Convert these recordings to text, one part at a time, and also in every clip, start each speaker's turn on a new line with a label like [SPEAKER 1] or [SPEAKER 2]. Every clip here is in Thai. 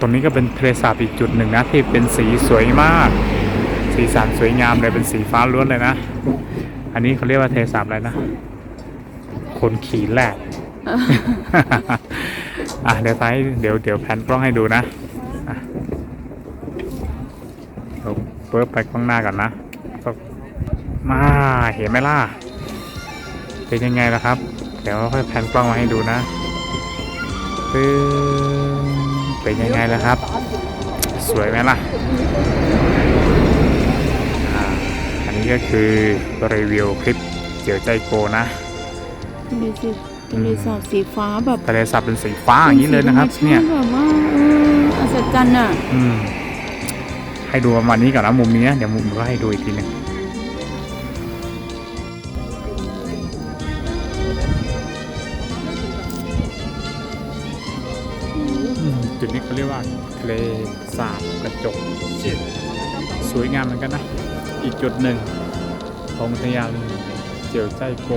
[SPEAKER 1] ตรงนี้ก็เป็นทะเลสาบอีกจุดหนึ่งนะที่เป็นสีสวยมาก สีสันสวยงามเลยเป็นสีฟ้าล้วนเลยนะ อันนี้เขาเรียกว่าทะเลสาบอะไรนะ คนขี่แรดอะเดี๋ยวซ้ายเดี๋ยวเดี๋ยวแผนกล้องให้ดูนะเราเปิดไปข้างหน้าก่อนนะมาเห็นไหมล่ะ เป็นยังไงล่ะครับ เดี๋ยวค่อยแผนกล้องมาให้ดูนะปึ๊บ เป็นยังไงล่ะครับ สวยไหมล่ะอ่าอันนี้ก็คือรีวิวคลิปเจียวใจโกนะ
[SPEAKER 2] ดูสิทะเลสาบสีฟ้าแบบ
[SPEAKER 1] ทะเลสาบเป็นสีฟ้าอย่างนี้เลยนะครับ
[SPEAKER 2] ป็สี
[SPEAKER 1] เนี่ย
[SPEAKER 2] ธรรมชาติแบบว่าเอออัศจรรย์อะ
[SPEAKER 1] อืมให้ดูประมาณนี้ก่อนนะมุมนี้นะเดี๋ยวมุมก็ให้ดูอีกทีหนึง จุดนี้เขาเรียกว่าทะเลสาบกระจกสวยงามเหมือนกันนะ อีกจุดหนึ่งของอุทยานเจียวใจโก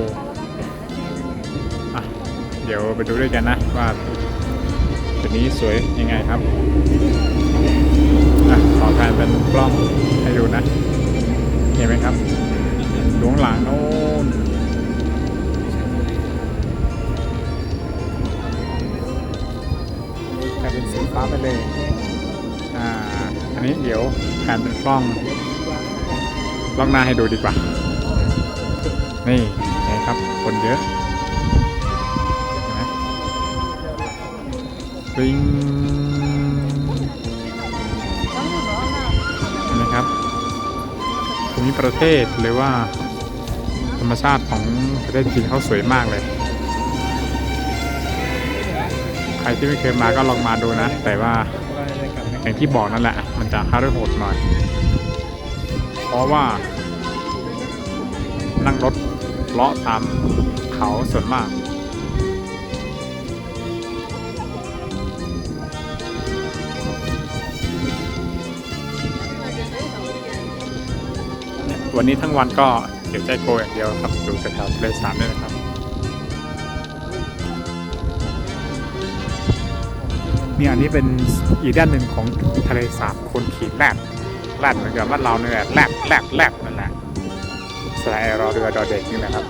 [SPEAKER 1] อะเดี๋ยวไปดูด้วยกันนะว่าจุดนี้สวยยังไงครับอะขอแทนเป็นกล้องให้ดูนะ เห็นไหมครับดวงหลังโน้ เป็นสีฟ้าไปเลย อ่า อันนี้เดี๋ยวแทนเป็นกล้องล้องหน้าให้ดูดีกว่า นี่นไหมครับ คนเยอะเห็นไหมปิงนะครับภูมิประเทศหรือว่าธรรมชาติของประเทศจีนเขาสวยมากเลย รที่ไม่เคยมาก็ลองมาดูนะ แต่ว่าอย่างที่บอกนั่นแหละ มันจะค่าด้วยโหดหน่อย เพราะว่า นั่งรถเลาะตามเขาส่วนมากวันนี้ทั้งวันก็เก็บใจโกอย่างเดียวครับอยู่แถวทะเลสาบนี่นะครับ เนี่ยอันนี้เป็นอีกด้านหนึ่งของทะเลสาบคนขีดแรดแรดเหมือนกับว่านเราเนี่ยแหละแรดแรดแรดนั่นแหละสไลด์รอเรือดอเด็กนี่แหละครับ